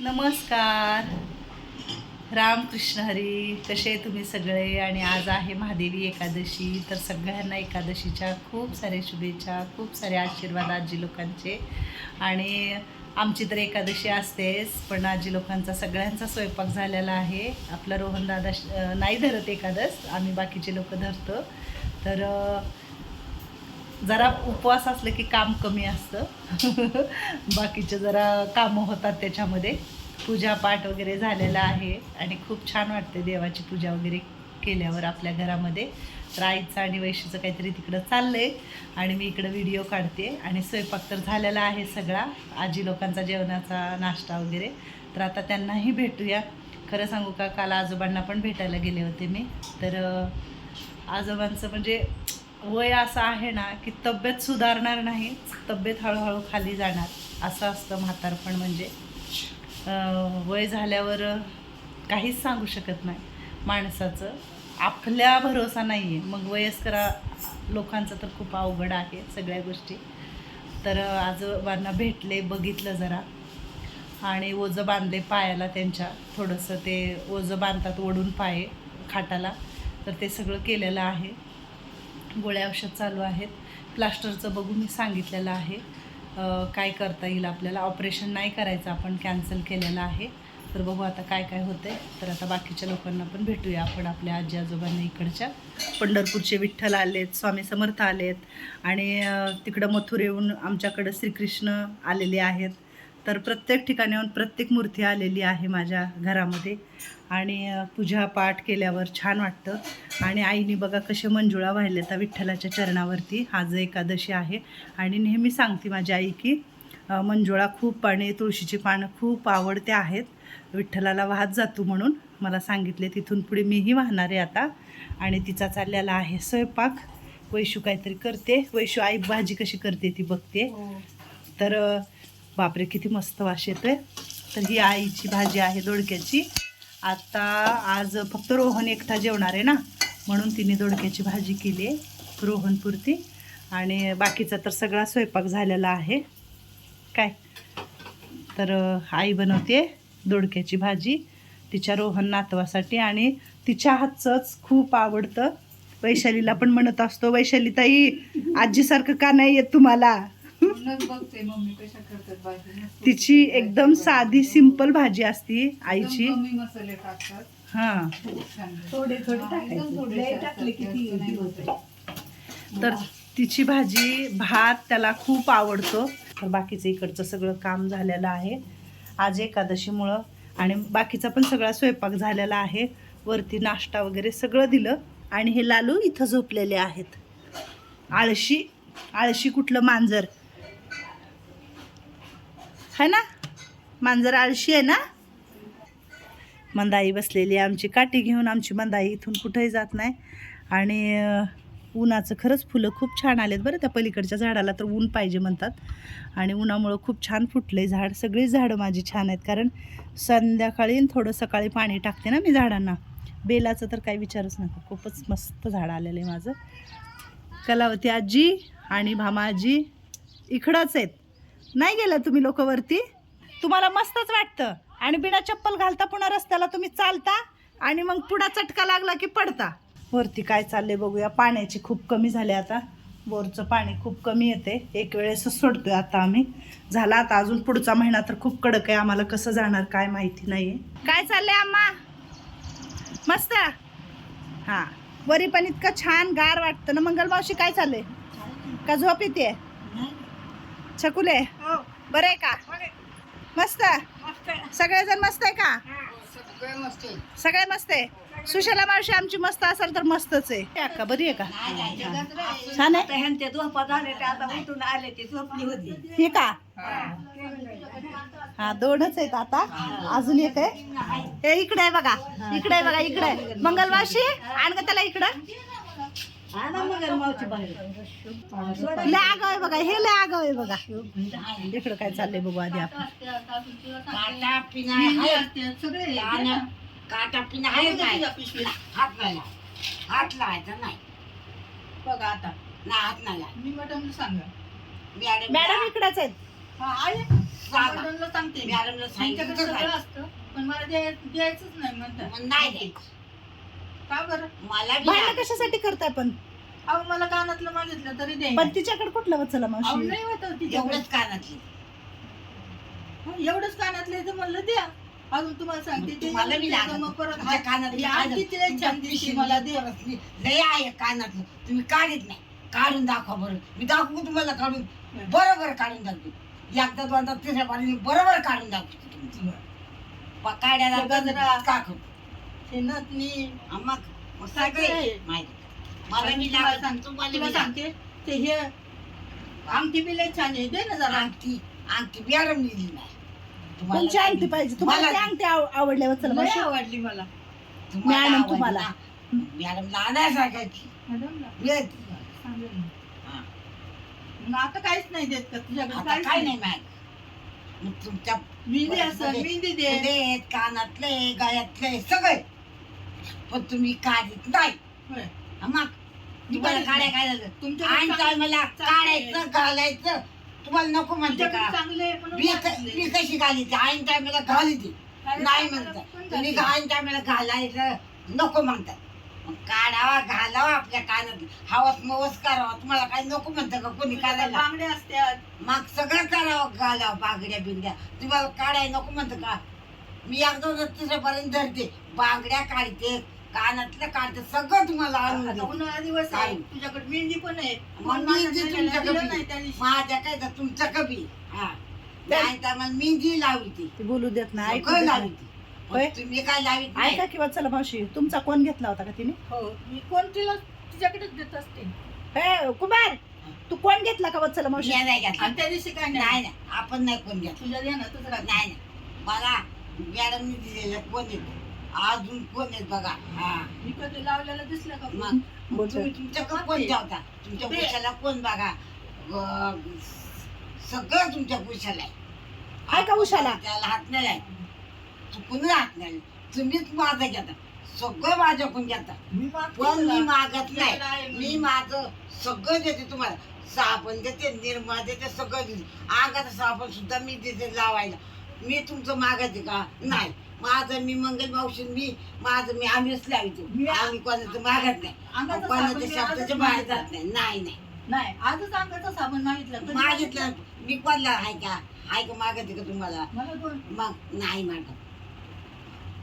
नमस्कार. रामकृष्ण हरी कसे तुम्ही सगळे? आणि आज आहे महादेवी एकादशी तर सगळ्यांना एकादशीच्या खूप साऱ्या शुभेच्छा खूप सारे आशीर्वाद आजी लोकांचे. आणि आमची तर एकादशी असतेच पण आजी लोकांचा सगळ्यांचा स्वयंपाक झालेला आहे. आपला रोहन दादा श- नाही धरत एकादश आम्ही बाकीचे लोक धरतो. तर जरा उपवास असलं की काम कमी असतं. बाकीचे जरा कामं होतात त्याच्यामध्ये. पूजापाठ वगैरे झालेला आहे आणि खूप छान वाटते देवाची पूजा वगैरे केल्यावर आपल्या घरामध्ये. तर आईचं आणि वैशीचं काहीतरी तिकडं चाललं आहे आणि मी इकडं व्हिडिओ काढते आणि स्वयंपाक तर झालेला आहे सगळा. आजी लोकांचा जेवणाचा नाश्ता वगैरे. तर आता त्यांनाही भेटूया. खरं सांगू का काल आजोबांना पण भेटायला गेले होते मी. तर आजोबांचं म्हणजे वय असं आहे ना की तब्येत सुधारणार नाही तब्येत हळूहळू खाली जाणार असं असतं म्हातारपण म्हणजे. वय झाल्यावर काहीच सांगू शकत नाही माणसाचं. आपल्या भरोसा नाही आहे मग वयस्करा लोकांचं तर खूप अवघड आहे सगळ्या गोष्टी. तर आजोबांना भेटले बघितलं जरा. आणि ओझं बांधले पायाला त्यांच्या. थोडंसं ते ओझं बांधतात ओढून पाय खाटाला. तर ते सगळं केलेलं आहे. गोळ्या औषध चालू आहेत. प्लास्टरचं बघू मी सांगितलेलं आहे. काय करता येईल आपल्याला? ऑपरेशन नाही करायचं आपण कॅन्सल केलेलं आहे. तर बघू आता काय काय होतंय. तर आता बाकीच्या लोकांना पण भेटूया आपण आपल्या आजी आजोबांना इकडच्या. पंढरपूरचे विठ्ठल आलेत स्वामी समर्थ आलेत. आणि तिकडं तिकडं मथुरेहून आमच्याकडं श्रीकृष्ण आलेले आहेत. तर प्रत्येक ठिकाणाहून प्रत्येक मूर्ती आलेली आहे माझ्या घरामध्ये. आणि अ, पूजापाठ केल्यावर छान वाटतं. आणि आईने बघा कसे मंजुळा वाहिले त्या विठ्ठलाच्या चरणावरती. आज एकादशी आहे आणि नेहमी सांगते माझी आई की मंजुळा खूप आणि तुळशीची पानं खूप आवडते आहेत. विठ्ठलाला वाहत जातो म्हणून. मला सांगितले तिथून पुढे मीही वाहणार आहे आता. आणि तिचा चाललेला आहे स्वयंपाक. वैशू काहीतरी करते. वैशू आई भाजी कशी करते ती बघते. तर अ, बापरे किती मस्त वास येतोय. तर ही आईची भाजी आहे दोडक्याची. आता आज फक्त रोहन एकटा जेवणार आहे ना? म्हणून तिने दोडक्याची भाजी केली आहे रोहनपुरती आणि बाकीचा तर सगळा स्वयंपाक झालेला आहे. काय? तर आई बनवते दोडक्याची भाजी तिच्या रोहन नातवासाठी. आणि तिच्या हातचंच खूप आवडतं. वैशालीला पण म्हणत असतो वैशाली ताई आजीसारखं का नाही येत तुम्हाला? म्हणूनच बघते मम्मी कशा करतात भाजी. तिची एकदम साधी सिंपल भाजी असती आईची. कमी मसाले टाकतात. हां. थोडे थोडे टाकायचे. लय टाकले की ती जास्त नाही होते. होते. तर तिची भाजी भात त्याला खूप आवडतो. तर बाकीचं इकडचं सगळं काम झालेलं आहे. आज एकादशीमुळं. आणि बाकीचा पण सगळा स्वयंपाक झालेला आहे. वरती नाश्ता वगैरे सगळं दिलं. आणि हे लालू इथं झोपलेले आहेत. आळशी आळशी कुठलं मांजर. है ना? मांजर आळशी आहे ना? मंदाई बसलेली आहे आमची. काठी घेऊन आमची मंदाई इथून कुठंही जात नाही. आणि उन्हाचं खरंच फुलं खूप छान आलेत बरं. त्या पलीकडच्या झाडाला तर ऊन पाहिजे म्हणतात. आणि उन्हामुळं खूप छान फुटले झाड. सगळीच झाडं माझी छान आहेत. कारण संध्याकाळी थोडं सकाळी पाणी टाकते ना मी झाडांना. बेलाचं तर काही विचारच नका. खूपच मस्त झाड आलेलं आहे माझं. कलावती आजी आणि भामा आजी इकडंच आहेत. नाही गेला तुम्ही लोक वरती? तुम्हाला मस्तच वाटतं. आणि बिना चप्पल घालता पुन्हा रस्त्याला तुम्ही चालता आणि मग पुढा चटका लागला की पडता. वरती काय चालले बघूया. पाण्याची खूप कमी झाले आता. बोरचं पाणी खूप कमी येते. एक वेळेस सोडतोय आता आम्ही. झाला आता अजून पुढचा महिना तर खूप कडक आहे. आम्हाला कसं जाणार काय माहिती नाही काय चाललंय आम्हा मस्त? हां. वरी पण इतकं छान गार वाटतं ना. मंगलमावशी काय चाललंय? का झोप येते छकुले? बरं आहे का मस्त? सगळेजण मस्त आहे का? सगळं मस्त आहे. सगळे मस्त आहे. सुशला मावशी आमची मस्त असेल तर मस्तच आहे. अक्का बरी आहे का? छान आहे. ह्यांचे झोपा झाले ते आता उठून आले ते झोपली होती. ही का? हा. दोनच आहेत आता. अजून एक आहे. हे इकडे आहे बघा. इकडे आहे बघा इकडे आहे. मंगलवाशी आण का त्याला इकडं. हा आहे बघा हे आहे बघा. इकडं काय चाललंय बघू आधी आपण. काटा पिना आहे हात नाही लावायचा. हात लावायचा नाही. बघा आता. ना हात नाही लावायचा. मी मॅडमला सांगा. मॅडम मॅडम इकडेच आहेत. हा मॅडमला सांगते. मॅडमला सांगितलं पण मला द्याय- द्यायचंच नाही म्हणतात. नाही द्यायचं. का बरं? मला बी भांडण. कशासाठी करताय पण? अहो मला कानातलं मागितलं तरी द्याय पण तिच्याकडे कुठलं वचला मावशी? नाही होत तिच्याकडे. एवढंच कानातली. एवढंच कानातलं तर म्हणलं द्या. अजून तुम्हाला सांगते ते मला बी त्याचं लागत मग परत तुमच्या कानातली काय छान दिसते मला दे मी- लय आहे कानातलं. तुम्ही काढत नाही. काढून दाखवा बरं. मी दाखवू तुम्हाला काढून. बरोबर काढून दाखवतो. एकदा दोनदा तिसऱ्या पाणी बरोबर काढून दाखवतो तुमचं. गजरा. का करू नथनी मग मग सगळे सगळे आहे. माहिती. मला मी तुला लागत सांग- तुम्हाला तुला बी लागत. सांगते ते हे आमटी बी लय छान आहे दे ना जरा. अंगठी? मॅडम दिली नाही. तुम्हाला. पाहिजे? तुम्हाला ती अंगठी आव- लय मावशी. आवडली मला. तुम्हाला मॅडम तुम्हाला. ना. मॅडमला आणायला सांगायची. सांगेल. हा. मग आता काहीच नाही देत का? तुझ्याकडे आता काहीच काय नाही. मॅडम. मग तुमच्या मेहंदी असं मेहंदी दे. फुले, कानातले गळ्यातले सगळे. पण तुम्ही काढीत नाही. होय. हा मग. तुम्हाला काढाय. काय झालं? आणि टायमाला चांगलं आहे. काढायचं घालायचं. तुम्हाला नको म्हणते का? चांगले आहे म्हणून मी क- कशी घाली ती ऐन टायमाला घाली ती अरे नाही मला म्हणतात. तुम्ही. ऐन टायमाला घालायचं. नको म्हणतात. मग काढावा घालावा आपल्या कानात. हवात मवस करावा. तुम्हाला काही नको म्हणतं का कोणी बांगड्या असतात. मग सगळं करावं घालावं बांगड्या बिंगड्या. तुम्हाला काढाय नको म्हणतं का? मी एकदा तिसऱ्यापर्यंत धरते. बांगड्या काढते कानातलं काढते सगळं तुम्हाला आणून आता देते. उन्हाळा दिवस आहे चालेल. तुझ्याकडे मेहंदी पण आहे. मग माझ्या तुमच्या नवऱ्याला दिलं कपी. नाही त्या दिवशी. माझ्या काय तर तुमचं कमी हा. नाही तर मग ती बोलू देत नाही ऐकू सगळं देत नाही. लावते. होय? मग तुम्ही काय लावित नाही. ऐका किंवा चला मावशी तुमचा कोण घेतला होता का तिने? हो. मी कोणतीला तिच्याकडेच देत असते. हे कुमार तू कोण घेतला का वत्सला मावशी? मी नाही घेतला. आणि त्या दिवशी काय नाही. नाही नाही. आपण नाही कोण घेतलं. तुझ्या ध्यानातच राहते. नाही नाही. मला मॅडमनी दिलेलं कोण येत अजून कोण येत बघा. हा. मी कधी लावलेलं दिसलं का मग मग. तुम्ही तुमच्याकडे कोण ठेवता? तुमच्या ते- पुरुषाला कोण बघा? अं, सगळं तुमच्या पुरुषाला आहे. आहे का उशाला? त्याला हात नाही आहे. चुकून हात नाही तुम्हीच माझं घेता. सगळं माझ्याकडून घेता. मी मागते पण मी तुला. मागत नाही. मी माझं सगळं देते तुम्हाला. साबण देते निर्मा देते सगळं देते. अंगाचं साबण सुद्धा मी देते लावायला. मी तुमचं मागायचे का? नाही. माझं मी मंगल मावशी मी माझं मी आम्हीच लावते आम्ही कोणाचं मागत नाही. कोणाच्या शब्दाच्या बाहेर. जात नाही. नाही नाही. नाही आजच अंगाचा साबण मागितला. मागितलं. मी कोणाला आहे का? आहे का मागते का तुम्हाला? मग नाही मागत.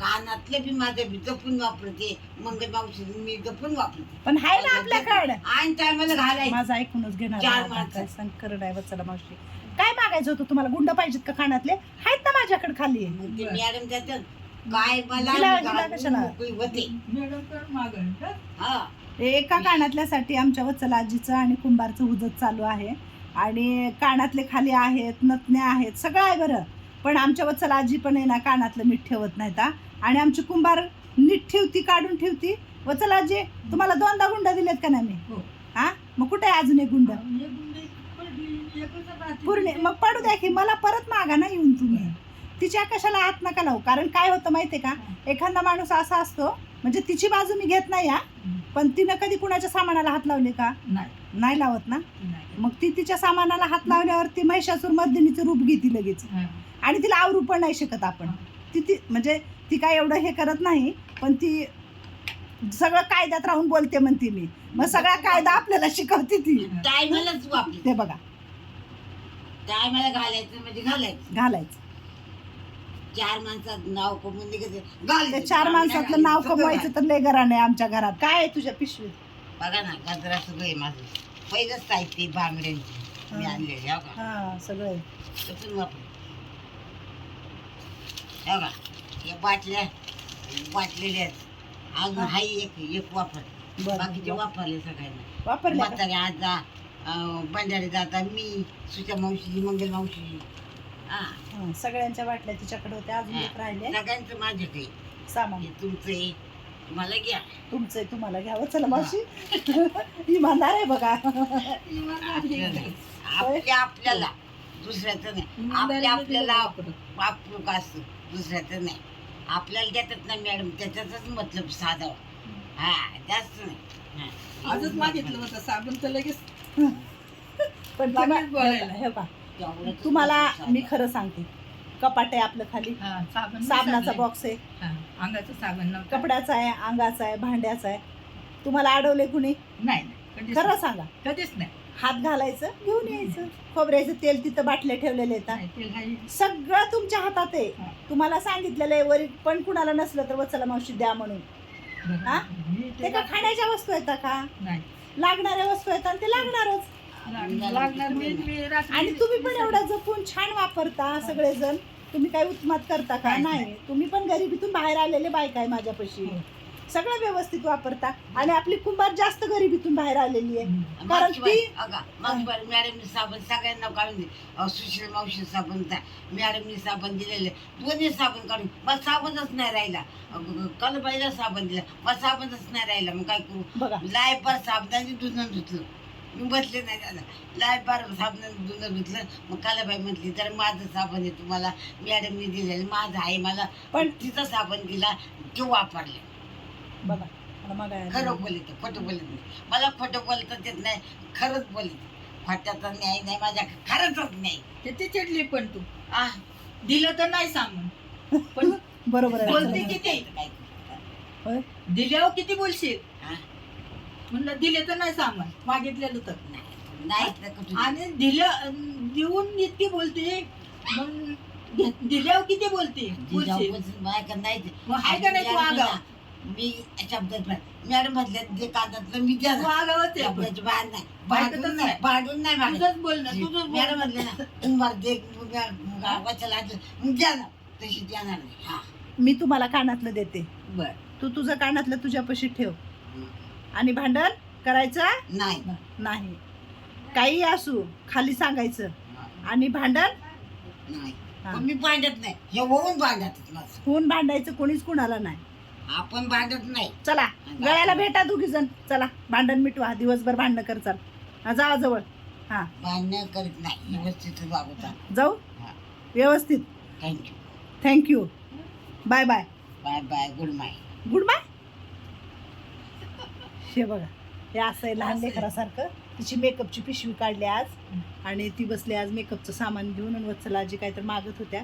कानातले बी माझं बी जपून वापरते. मंगल मावशी मी जपून वापरते. पण आहे ना आपल्याकडे. आणि टायमाला घालायचं. माझं ऐकूनच घेणार चार. माणसं. आहे वत्सला मावशी. काय मागायचं होतं तुम्हाला गुंड पाहिजेत का कानातले आहेत ना माझ्याकडे खाली ते मॅडम त्याच्यात काय मला हिला- मी हिला घालून कशाला? मोकळी होते. मॅडम कर मागण हं? हा. हे एका कानातल्यासाठी आमच्या वत्सला आजीचं आणि कुंभारचं हुजत चालू आहे. आणि कानातले खाली आहेत नथण्या आहेत सगळं आहे बरं. पण आमच्या वत्सला आजी पण आहे ना कानातलं नीट ठेवत नाहीत हा. आणि आमची कुंभार नीट ठेवती काढून ठेवती. वत्सला आजी तुम्हाला दोनदा गुंड दिलेत का नाही मी? हो. हा? मग कुठे आहे अजून एक गुंडी पडली, एकच राहते. पूर्ण मग पडू द्या की मला परत मागा ना येऊन तुम्ही. तिच्या कशाला हात नका लावू? कारण काय होतं माहितीये का? एखादा माणूस असा असतो म्हणजे तिची बाजू मी घेत नाही या पण तिनं कधी कुणाच्या सामानाला हात लावले का? नाही. नाही लावत ना? नाही. मग ती तिच्या सामानाला हात लावल्यावर ती महिषासूर मर्दिनीचं रूप घेते लगेच. आणि तिला आवरू पण नाही शकत आपण. ती ती म्हणजे ती काय एवढं हे करत नाही पण ती सगळं कायद्यात राहून बोलते म्हणते मी. मग सगळा कायदा आपल्याला शिकवते ती. ते बघा. टायमाला घालायचं म्हणजे घालायचं. घालायचं. चार माणसात नाव कमवून निघायचं. ते घालायचं चार माणसातलं नाव कमवायचं तर लय घराणे आमच्या घरात. काय आहे तुझ्या पिशवीत? बघा ना गजरा सगळं आहे माझं. पहिलंच साहित्य बांगड्यांची. मी हा. आणलेली हो का? हा सगळं. तसून वापर. हो का? या बाटल्या बाटलेल्या आहेत. अजून एक एक वापर. बाकीचे बरं. वापरले सगळ्यांना. वापरल्या का? म्हातारे आजा बंजारे जाता मी सुच्या मावशी मंगल मावशी हा. हा, सगळ्यांच्या बाटल्या तिच्याकडे होत्या अजून एक राहिले सगळ्यांचं माझ्याकडे सामान. हे तुमचं आहे. तुम्हाला घ्या. तुमचं आहे, तुम्हाला घ्यावं. चला मावशी. इमानदार आहे बघा. नाही. आपल्या आपल्याला. दुसऱ्याचं नाही. आपल्या आपल्याला वापरू का असतं दुसऱ्याचं नाही. आपल्याला देतात ना मॅडम त्याच्यातच मतलब साधाव. हा जास्त नाही. हा. आजच मागितलं होतं साबण तर लगेच पण ते- बोलायला. हे पहा, तुम्हाला मी. खरं सांगते. कपाट आहे आपलं खाली. हा, साबण साबणाचा विसरले. बॉक्स आहे. हा, अंगाचं साबण नव्हतं. कपड्याचा आहे अंगाचा आहे भांड्याचा आहे. तुम्हाला अडवले कुणी? नाही नाही, कधीच खरं नाही. सांगा. कधीच नाही. हात घालायचं घेऊन यायचं. खोबऱ्याचं तेल तिथं बाटल्या ठेवलेले नाही, ते घाई. सगळं तुमच्या हातात आहे. तुम्हाला सांगितलेलं आहे वरी पण कुणाला नसलं तर वचला मावशी द्या म्हणून. हा? मी ते का खाण्याच्या वस्तू येतात का? नाही. लागणाऱ्या वस्तू आहेत आणि ते लागणारच. लाग- लागणार मी मी रात्री- आणि तुम्ही पण एवढं जपून छान वापरता सगळेजण. तुम्ही काही उत्मात करता का? नाही, नाही. तुम्ही पण गरिबीतून बाहेर आलेले बायका आहे माझ्यापाशी. हो. सगळं व्यवस्थित वापरता आणि आपली कुंभार जास्त गरिबीतून बाहेर आलेली आहे. कारण मागची बाई, ती- अगा, मागची बाई, मॅडमनी साबण सगळ्यांना काढून दे अहो, सुशील मावशी साबण त्या मॅडमनी साबण दिलेले दोन्ही साबण काढून मला साबणच नाही राहिला. कलबाईला साबण दिला. मला साबणच नाही राहिला. मग काय करू? बघा. लायबार साबणाने धुणं धुतलं. मी बसले नाही झालं लायबार साबणाने धुणं धुतलं. मग कालाबाई म्हटली तर माझं साबण आहे तुम्हाला. मॅडमनी दिलेलं. माझं आहे मला. पण तिचा साबण दिला. तो वापरले. बघा. मला मागायला खरं बोलत खोटं बोलत. नाही मला खोटं बोलता येत नाही खरंच बोलत. खोट्याचा न्याय नाही माझ्या खरंच नाही. किती चिडली पण तू. आ, दिलं तर नाही सांगून. पण बरोबर आहे. बोलते. किती? काय होय? दिल्यावर किती बोलशील? हा? म्हणलं दिले तर नाही सांगून. मागितलेलं तर. नाही तर कुठं- आणि दिलं देऊन इतकी बोलते. मग घे- दिल्यावर किती बोलते? बोलशील? जिजाऊपासून बायका नाही ते. मग का नाही तू आगाव? मी शब्दात मॅडम म्हटल्या जे कागदातलं मी द्या. शब्दाची बाहेर नाही. भांडून नाही. नाही भांडून नाही मागत. तुझंच बोलणं तुझंच मॅडम. म्हटले ना तुम्हाला दे गावाच्या लागलं मग द्या ना तशी देणार नाही. हा. मी तुम्हाला कानातलं देते. बर. तू तुझं कानातलं तुझ्यापाशी ठेव. आणि भांडण करायचं? नाही. नाही. काही असू खाली सांगायचं. आणि भांडण? नाही. पण मी भांडत नाही. हे होऊन भांडत होऊन भांडायचं कोणीच कुणाला नाही. आपण भांडत नाही. चला गळ्याला भेटा दोघी जण. चला भांडण मिटवा. दिवसभर भांडणं कर चाल. हा, जावा जवळ. हा. भांडणं करत नाही. व्यवस्थित वागवता जाऊ? हा. व्यवस्थित. Thank you thank you bye bye bye bye good bye good bye हे बघा हे असं आहे लहान लेकरासारखं. तिची मेकअपची पिशवी काढली आज. आणि ती बसली आज मेकअपचं सामान घेऊन आणि वत्सला आजी काहीतरी मागत होत्या.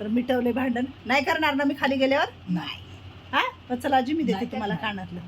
तर मिटवले भांडण. नाही करणार ना मी खाली गेल्यावर? नाही. वत्सला आजी मी देते तुम्हाला. कानातलं